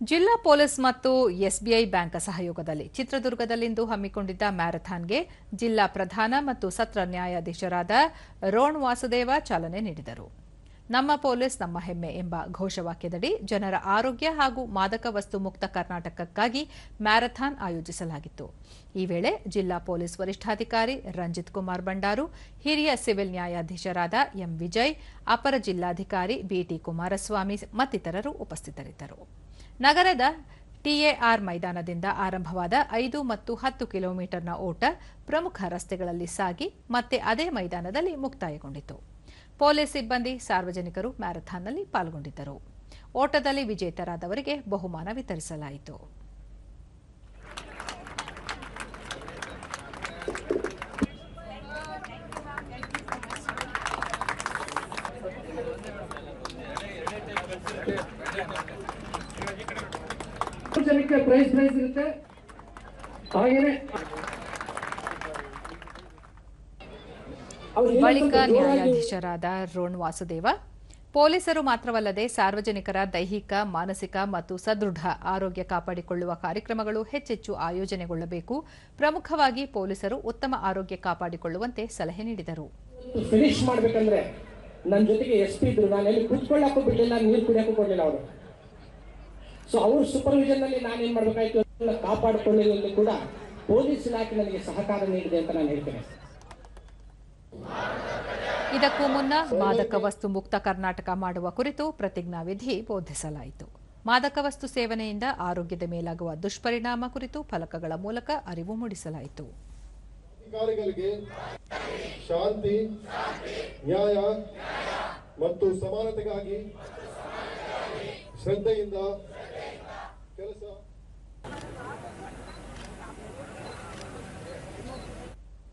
ಜಿಲ್ಲಾ ಪೊಲೀಸ್ ಮತ್ತು SBI bank ಸಹಯೋಗದಲ್ಲಿ ಚಿತ್ರದುರ್ಗದಲ್ಲಿಂದು ಹಮ್ಮಿಕೊಂಡಿದ್ದ ಮ್ಯಾರಥಾನ್ಗೆ ಜಿಲ್ಲಾ ಪ್ರಧಾನ ಮತ್ತು ಸತ್ರ ನ್ಯಾಯಾಧೀಶರಾದ ರೋಣ್ ವಾಸುದೇವ ಚಾಲನೆ ನೀಡಿದರು. ನಮ್ಮ ಪೊಲೀಸ್ ನಮ್ಮ ಹೆಮ್ಮೆ ಎಂಬ ಘೋಷವಾಕ್ಯದಡಿ ಜನರ ಆರೋಗ್ಯ ಹಾಗೂ ಮಾದಕ ವಸ್ತು ಮುಕ್ತ ಕರ್ನಾಟಕಕ್ಕಾಗಿ ಮ್ಯಾರಥಾನ್ ಆಯೋಜಿಸಲಾಗಿತ್ತು. ಈ ವೇಳೆ ಜಿಲ್ಲಾ ಪೊಲೀಸ್ ವರಿಷ್ಠಾಧಿಕಾರಿ ರಂಜಿತ್ ಕುಮಾರ್ ಬಂಡಾರು ಹಿರಿಯ ಸಿವಿಲ್ ನ್ಯಾಯಾಧೀಶರಾದ ಎಂ ವಿಜಯ್, ಅಪರ ಜಿಲ್ಲಾಧಿಕಾರಿ ಬಿಟಿ ಕುಮಾರಸ್ವಾಮಿ ಮತ್ತಿತರರು ಉಪಸ್ಥಿತರಿದ್ದರು. ನಗರದ ಟಿಎಆರ್ ಮೈದಾನದಿಂದ ಆರಂಭವಾದ ಐದು ಮತ್ತು ಹತ್ತು ಕಿಲೋಮೀಟರ್ನ ಓಟ ಪ್ರಮುಖ ರಸ್ತೆಗಳಲ್ಲಿ ಸಾಗಿ ಮತ್ತೆ ಅದೇ ಮೈದಾನದಲ್ಲಿ ಮುಕ್ತಾಯಗೊಂಡಿತು. ಪೊಲೀಸ್ ಸಿಬ್ಬಂದಿ ಸಾರ್ವಜನಿಕರು ಮ್ಯಾರಥಾನ್ನಲ್ಲಿ ಪಾಲ್ಗೊಂಡಿದ್ದರು. ಓಟದಲ್ಲಿ ವಿಜೇತರಾದವರಿಗೆ ಬಹುಮಾನ ವಿತರಿಸಲಾಯಿತು. ಪ್ರೈಸ್ ಪ್ರೈಸ್ ಇರುತ್ತೆ. ಹಾಗೇನೆ ಅವ್ರು ಇನ್ನೊಂದು ಬಳಿಕ ನ್ಯಾಯಾಧೀಶರಾದ ರೋಣ್ ವಾಸುದೇವ ಪೊಲೀಸರು ಮಾತ್ರವಲ್ಲದೆ ಸಾರ್ವಜನಿಕರ ದೈಹಿಕ ಮಾನಸಿಕ ಮತ್ತು ಸದೃಢ ಆರೋಗ್ಯ ಕಾಪಾಡಿಕೊಳ್ಳುವ ಕಾರ್ಯಕ್ರಮಗಳು ಹೆಚ್ಚೆಚ್ಚು ಆಯೋಜನೆಗೊಳ್ಳಬೇಕು. ಪ್ರಮುಖವಾಗಿ ಪೊಲೀಸರು ಉತ್ತಮ ಆರೋಗ್ಯ ಕಾಪಾಡಿಕೊಳ್ಳುವಂತೆ ಸಲಹೆ ನೀಡಿದರು. ಫಿನಿಶ್ ಮಾಡ್ಬೇಕಂದ್ರೆ ನನ್ನ ಜೊತೆಗೆ ಎಸ್ ಪಿ ಇದ್ರು. ನಾನು ಎಲ್ಲಿ ಕುತ್ಕೊಳ್ಳಕ್ಕೂ ಬಿಡಲಿಲ್ಲ ನೀರು ಕುಡಿಯಕ್ಕೂ ಕೊಡಲಿಲ್ಲ ಅವರು. ಸೊ ಅವ್ರ ಸೂಪರ್ವಿಷನ್ನಲ್ಲಿ ನಾನು ಏನ್ ಮಾಡ್ಬೇಕಾಯ್ತು? ಕಾಪಾಡಿಕೊಳ್ಳಲು ಕೂಡ ಪೊಲೀಸ್ ಇಲಾಖೆ ನನಗೆ ಸಹಕಾರ ನೀಡಿದೆ ಅಂತ ನಾನು ಹೇಳ್ತೇನೆ. ಇದಕ್ಕೂ ಮುನ್ನ ಮಾದಕ ವಸ್ತು ಮುಕ್ತ ಕರ್ನಾಟಕ ಮಾಡುವ ಕುರಿತು ಪ್ರತಿಜ್ಞಾವಿಧಿ ಬೋಧಿಸಲಾಯಿತು. ಮಾದಕ ವಸ್ತು ಸೇವನೆಯಿಂದ ಆರೋಗ್ಯದ ಮೇಲಾಗುವ ದುಷ್ಪರಿಣಾಮ ಕುರಿತು ಫಲಕಗಳ ಮೂಲಕ ಅರಿವು ಮೂಡಿಸಲಾಯಿತು. ಶಾಂತಿ, ನ್ಯಾಯ ಮತ್ತು ಸಮಾನತೆಗಾಗಿ ಶ್ರದ್ಧೆಯಿಂದ